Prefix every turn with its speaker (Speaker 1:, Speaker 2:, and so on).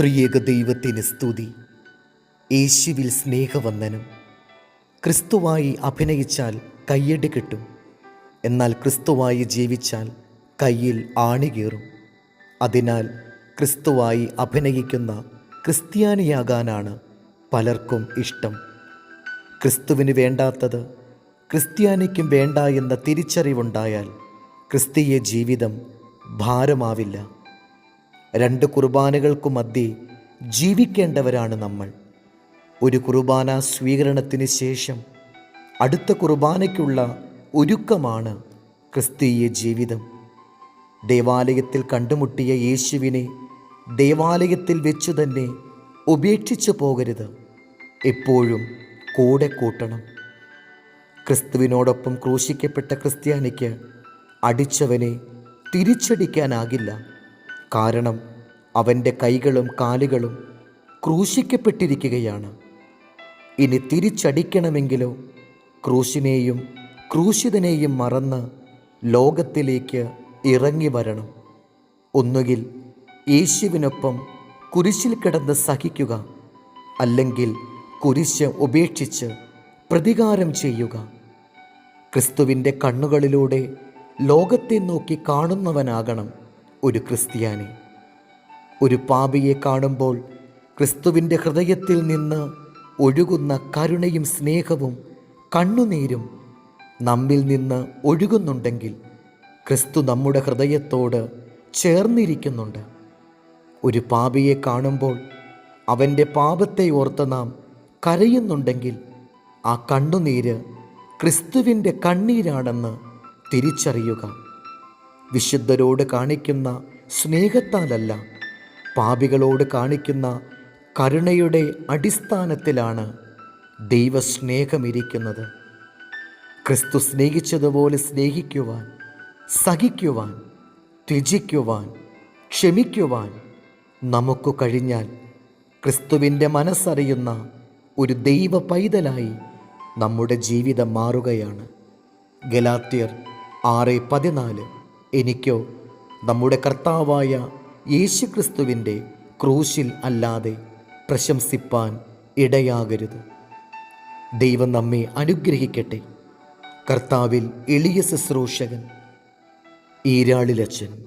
Speaker 1: ത്രിയേക ദൈവത്തിന് സ്തുതി. യേശുവിൽ സ്നേഹവന്ദനം. ക്രിസ്തുവായി അഭിനയിച്ചാൽ കയ്യടി കിട്ടും. എന്നാൽ ക്രിസ്തുവായി ജീവിച്ചാൽ കയ്യിൽ ആണി കീറും. അതിനാൽ ക്രിസ്തുവായി അഭിനയിക്കുന്ന ക്രിസ്ത്യാനിയാകാനാണ് പലർക്കും ഇഷ്ടം. ക്രിസ്തുവിന് വേണ്ടാത്തത് ക്രിസ്ത്യാനിക്കും വേണ്ട എന്ന തിരിച്ചറിവുണ്ടായാൽ ക്രിസ്തീയ ജീവിതം ഭാരമാവില്ല. രണ്ട് കുർബാനകൾക്കു മധ്യേ ജീവിക്കേണ്ടവരാണ് നമ്മൾ. ഒരു കുർബാന സ്വീകരണത്തിന് ശേഷം അടുത്ത കുർബാനയ്ക്കുള്ള ഒരുക്കമാണ് ക്രിസ്തീയ ജീവിതം. ദേവാലയത്തിൽ കണ്ടുമുട്ടിയ യേശുവിനെ ദേവാലയത്തിൽ വെച്ചു തന്നെ ഉപേക്ഷിച്ചു പോകരുത്. എപ്പോഴും കൂടെ കൂട്ടണം. ക്രിസ്തുവിനോടൊപ്പം ക്രൂശിക്കപ്പെട്ട ക്രിസ്ത്യാനിക്ക് അടിച്ചവനെ തിരിച്ചടിക്കാനാകില്ല. കാരണം അവന്റെ കൈകളും കാലുകളും ക്രൂശിക്കപ്പെട്ടിരിക്കുകയാണ്. ഇനി തിരിച്ചടിക്കണമെങ്കിലോ ക്രൂശിനെയും ക്രൂശിതനെയും മറന്ന് ലോകത്തിലേക്ക് ഇറങ്ങി വരണം. ഒന്നുകിൽ യേശുവിനൊപ്പം കുരിശിൽ കിടന്ന് സഹിക്കുക അല്ലെങ്കിൽ കുരിശ് ഉപേക്ഷിച്ച് പ്രതികാരം ചെയ്യുക. ക്രിസ്തുവിന്റെ കണ്ണുകളിലൂടെ ലോകത്തെ നോക്കി കാണുന്നവനാകണം. ഒരു ക്രിസ്ത്യാനി. ഒരു പാപിയെ കാണുമ്പോൾ ക്രിസ്തുവിന്റെ ഹൃദയത്തിൽ നിന്ന് ഒഴുകുന്ന കരുണയും സ്നേഹവും കണ്ണുനീരും നമ്മിൽ നിന്ന് ഒഴുകുന്നുണ്ടെങ്കിൽ ക്രിസ്തു നമ്മുടെ ഹൃദയത്തോട് ചേർന്നിരിക്കുന്നുണ്ട്. ഒരു പാപിയെ കാണുമ്പോൾ അവന്റെ പാപത്തെ ഓർത്ത് നാം കരയുന്നുണ്ടെങ്കിൽ ആ കണ്ണുനീര് ക്രിസ്തുവിന്റെ കണ്ണീരാണെന്ന് തിരിച്ചറിയുക. വിശുദ്ധരോട് കാണിക്കുന്ന സ്നേഹത്താലല്ല പാപികളോട് കാണിക്കുന്ന കരുണയുടെ അടിസ്ഥാനത്തിലാണ് ദൈവസ്നേഹമിരിക്കുന്നത്. ക്രിസ്തു സ്നേഹിച്ചതുപോലെ സ്നേഹിക്കുവാൻ സഹിക്കുവാൻ ത്യജിക്കുവാൻ ക്ഷമിക്കുവാൻ നമുക്ക് കഴിഞ്ഞാൽ ക്രിസ്തുവിന്റെ മനസ്സറിയുന്ന ഒരു ദൈവ പൈതലായി നമ്മുടെ ജീവിതം മാറുകയാണ്. ഗലാത്യർ ആറ് പതിനാല്. എനിക്കോ? നമ്മുടെ കർത്താവായ യേശുക്രിസ്തുവിന്റെ ക്രൂശിൽ അല്ലാതെ പ്രശംസിപ്പാൻ ഇടയാകരുത്. ദൈവം നമ്മെ അനുഗ്രഹിക്കട്ടെ. കർത്താവിൽ എളിയ ശുശ്രൂഷകൻ ഈരാളിലച്ചൻ